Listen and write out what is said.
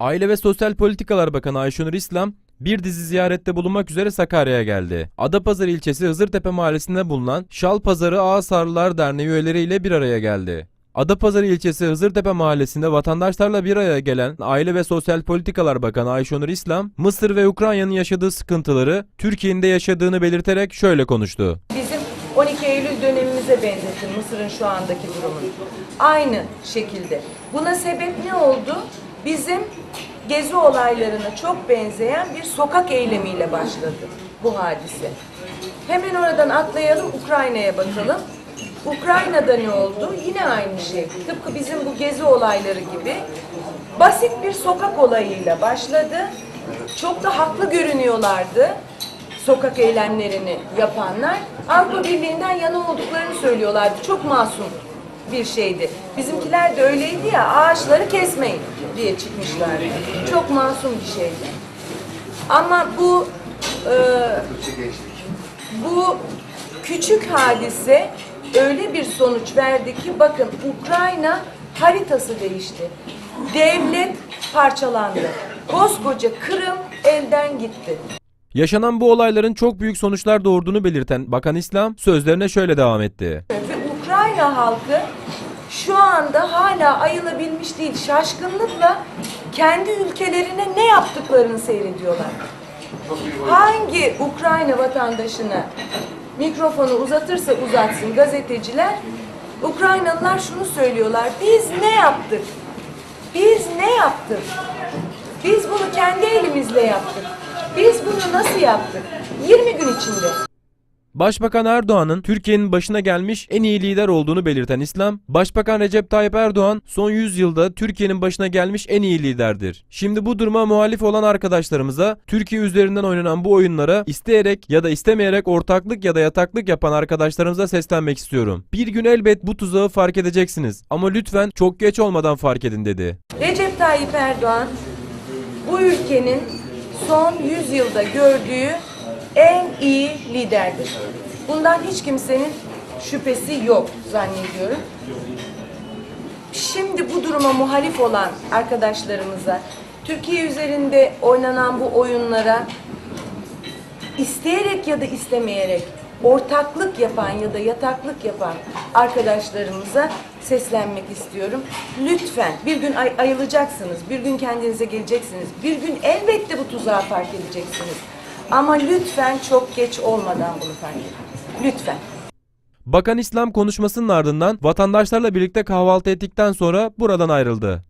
Aile ve Sosyal Politikalar Bakanı Ayşenur İslam bir dizi ziyarette bulunmak üzere Sakarya'ya geldi. Adapazarı ilçesi Hızırtepe mahallesinde bulunan Şal Pazarı Ağasarlılar Derneği üyeleriyle bir araya geldi. Adapazarı ilçesi Hızırtepe mahallesinde vatandaşlarla bir araya gelen Aile ve Sosyal Politikalar Bakanı Ayşenur İslam, Mısır ve Ukrayna'nın yaşadığı sıkıntıları Türkiye'nin de yaşadığını belirterek şöyle konuştu. Bizim 12 Eylül dönemimize benzetin Mısır'ın şu andaki durumunu. Aynı şekilde. Buna sebep ne oldu? Bizim gezi olaylarına çok benzeyen bir sokak eylemiyle başladı bu hadise. Hemen oradan atlayalım Ukrayna'ya bakalım. Ukrayna'da ne oldu? Yine aynı şey. Tıpkı bizim bu gezi olayları gibi basit bir sokak olayıyla başladı. Çok da haklı görünüyorlardı sokak eylemlerini yapanlar Avrupa Birliği'nden yana olduklarını söylüyorlardı. Çok masum bir şeydi. Bizimkiler de öyleydi ya ağaçları kesmeyin diye çıkmışlardı. Çok masum bir şeydi. Ama bu e, bu küçük hadise öyle bir sonuç verdi ki bakın Ukrayna haritası değişti. Devlet parçalandı. Koskoca Kırım elden gitti. Yaşanan bu olayların çok büyük sonuçlar doğurduğunu belirten Bakan İslam sözlerine şöyle devam etti. Ukrayna halkı şu anda hala ayılabilmiş değil. Şaşkınlıkla kendi ülkelerine ne yaptıklarını seyrediyorlar. Hangi Ukrayna vatandaşına mikrofonu uzatırsa uzatsın gazeteciler, Ukraynalılar şunu söylüyorlar. Biz ne yaptık? Biz ne yaptık? Biz bunu kendi elimizle yaptık. Biz bunu nasıl yaptık? 20 gün içinde. Başbakan Erdoğan'ın Türkiye'nin başına gelmiş en iyi lider olduğunu belirten İslam, Başbakan Recep Tayyip Erdoğan son 100 yılda Türkiye'nin başına gelmiş en iyi liderdir. Şimdi bu duruma muhalif olan arkadaşlarımıza Türkiye üzerinden oynanan bu oyunlara isteyerek ya da istemeyerek ortaklık ya da yataklık yapan arkadaşlarımıza seslenmek istiyorum. Bir gün elbet bu tuzağı fark edeceksiniz ama lütfen çok geç olmadan fark edin dedi. Recep Tayyip Erdoğan bu ülkenin son 100 yılda gördüğü en iyi liderdir. Bundan hiç kimsenin şüphesi yok zannediyorum. Şimdi bu duruma muhalif olan arkadaşlarımıza, Türkiye üzerinde oynanan bu oyunlara isteyerek ya da istemeyerek ortaklık yapan ya da yataklık yapan arkadaşlarımıza seslenmek istiyorum. Lütfen bir gün ay- ayılacaksınız, bir gün kendinize geleceksiniz, bir gün elbette bu tuzağı fark edeceksiniz. Ama lütfen çok geç olmadan bunu fark edin. Lütfen. Bakan İslam konuşmasının ardından vatandaşlarla birlikte kahvaltı ettikten sonra buradan ayrıldı.